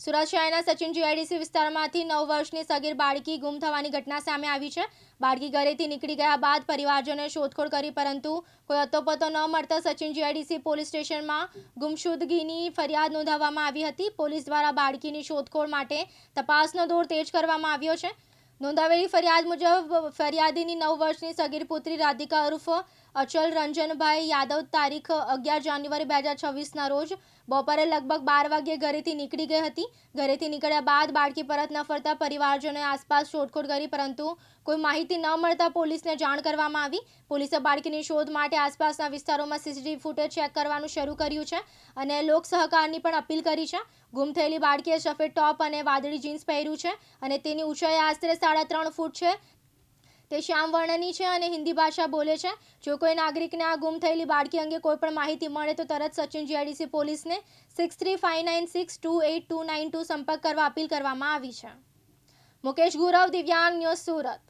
સુરત શહેરના સચિન જીઆઈડીસી વિસ્તારમાંથી નવ વર્ષની સગીર બાળકી ગુમ થવાની ઘટના સામે આવી છે. બાળકી ઘરેથી નીકળી ગયા બાદ પરિવારજોને શોધખોળ કરી, પરંતુ કોઈ અતોપતો ન મળતા સચિન જીઆઈડીસી પોલીસ સ્ટેશનમાં ગુમશુદગીની ફરિયાદ નોંધાવવામાં આવી હતી. પોલીસ દ્વારા બાળકીની શોધખોળ માટે તપાસનો દોર તેજ કરવામાં આવ્યો છે. નોંધાવેલી ફરિયાદ મુજબ, ફરિયાદીની નવ વર્ષની સગીર પુત્રી રાધિકા ઉર્ફ અચલ રંજનભાઈ યાદવ તારીખ અગિયાર જાન્યુઆરી બે હજાર છવ્વીસના રોજ બપોરે લગભગ બાર વાગ્યે ઘરેથી નીકળી ગઈ હતી. ઘરેથી નીકળ્યા બાદ બાળકી પરત ન ફરતા પરિવારજનોએ આસપાસ શોધખોળ કરી, પરંતુ કોઈ માહિતી ન મળતા પોલીસને જાણ કરવામાં આવી. પોલીસે બાળકીની શોધ માટે આસપાસના વિસ્તારોમાં સીસીટીવી ફૂટેજ ચેક કરવાનું શરૂ કર્યું છે અને લોક સહકારની પણ અપીલ કરી છે. ગુમ થયેલી બાળકીએ સફેદ ટોપ અને વાદળી જીન્સ પહેર્યું છે અને તેની ઊંચાઈ આશરે સાડા ત્રણ ફૂટ છે. તે શ્યામ વર્ણની છે અને હિન્દી ભાષા બોલે છે. જો કોઈ નાગરિકને આ ગુમ થયેલી બાળકી અંગે કોઈ પણ માહિતી મળે તો તરત સચિન જીઆઈડીસી પોલીસને six three five nine six two eight two nine two સંપર્ક કરવા અપીલ કરવામાં આવી છે. મુકેશ ગુરવ, દિવ્યાંગ, ન્યૂઝ સુરત.